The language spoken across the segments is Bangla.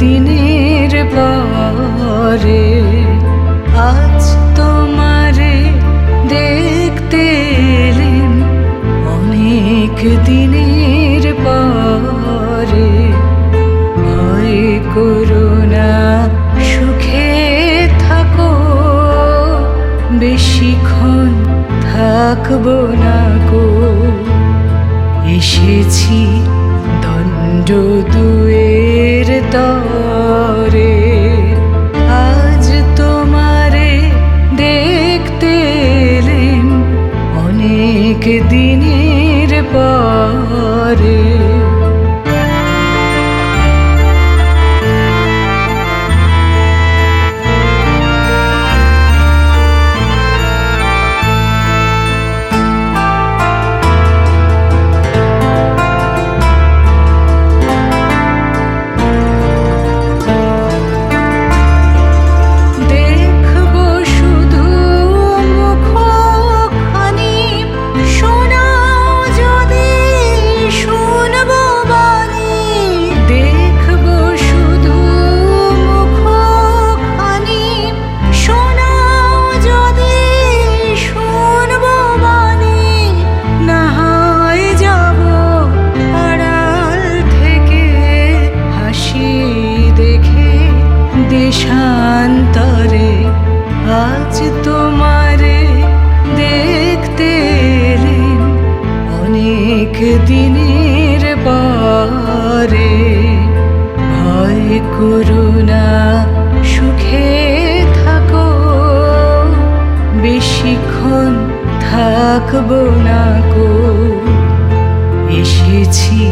দিনের পরে আজ তোমারে দেখতে এলেন অনেক দিনের পরে। ভয় করুণা সুখে থাকো, বেশিক্ষণ থাকব না গো। এসেছি দণ্ড দুয়ের তর দিনের পরে দিনের বারে ভয় করুণা সুখে থাকো। বেশিক্ষণ থাকব না গো এসেছি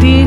ti.